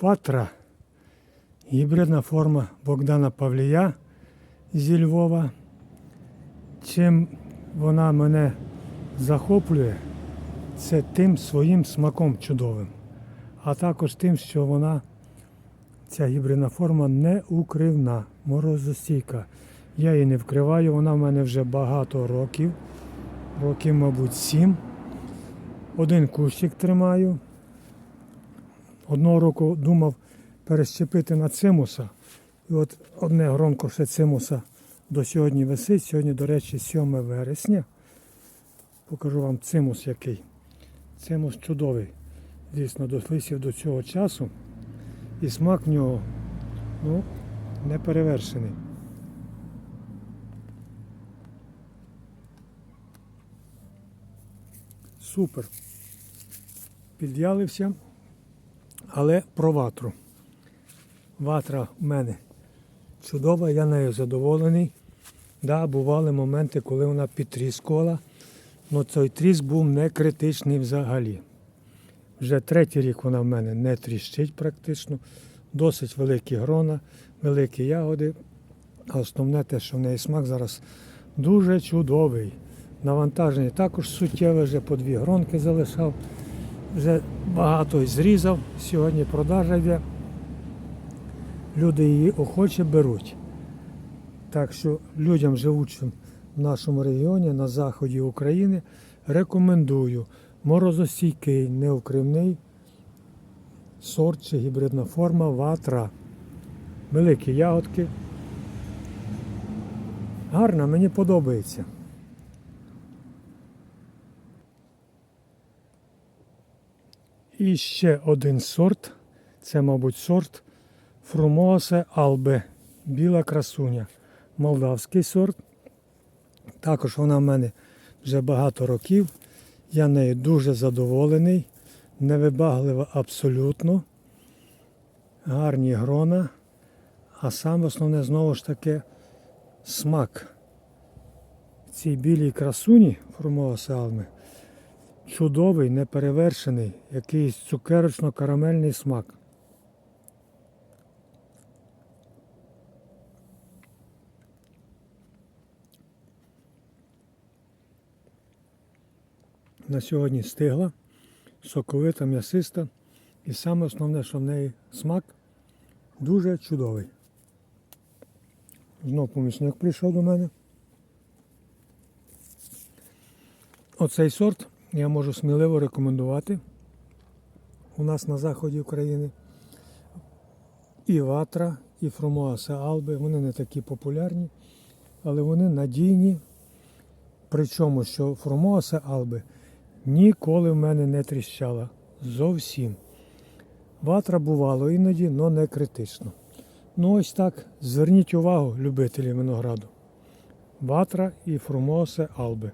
Фатра. Гібридна форма Богдана Павлія зі Львова. Чим вона мене захоплює, це тим своїм смаком чудовим. А також тим, що вона, ця гібридна форма не укривна, морозостійка. Я її не вкриваю, вона в мене вже багато років, років, мабуть, сім. Один кущик тримаю. Одного року думав перещепити на цимуса. І от одне гронко ще цимуса до сьогодні висить. Сьогодні, до речі, 7 вересня. Покажу вам цимус який. Цимус чудовий. Дійсно, дослисів до цього часу. І смак в нього ну, не перевершений. Супер. Підв'ялився, але про ватру. Ватра в мене чудова, я нею задоволений. Да, бували моменти, коли вона підтріскувала, але цей тріск був не критичний взагалі. Вже третій рік вона в мене не тріщить практично. Досить великі грона, великі ягоди. А основне те, що в неї смак зараз дуже чудовий. Навантаження також суттєве, вже по дві гронки залишав. Вже багато зрізав. Сьогодні продажа йде. Люди її охоче беруть. Так що людям, живучим в нашому регіоні, на заході України, рекомендую морозостійкий, неукривний сорт чи гібридна форма ватра. Великі ягодки. Гарна, мені подобається. І ще один сорт. Це, мабуть, сорт Фрумосе Албе. Біла красуня. Молдавський сорт. Також вона в мене вже багато років. Я нею дуже задоволений. Невибаглива абсолютно. Гарні грона. А саме основне знову ж таки смак. Цій білій красуні Фрумосе Алме чудовий, неперевершений, якийсь цукерочно-карамельний смак. На сьогодні стигла, соковита, м'ясиста. І саме основне, що в неї смак дуже чудовий. Знов помічник прийшов до мене. Оцей сорт я можу сміливо рекомендувати у нас на заході України. І Ватра, і Фромоаса Алби. Вони не такі популярні, але вони надійні. Причому, що Фромоаса Алби ніколи в мене не тріщала. Зовсім. Ватра бувало іноді, але не критично. Ну ось так. Зверніть увагу, любителі винограду. Ватра і Фромосе Алби.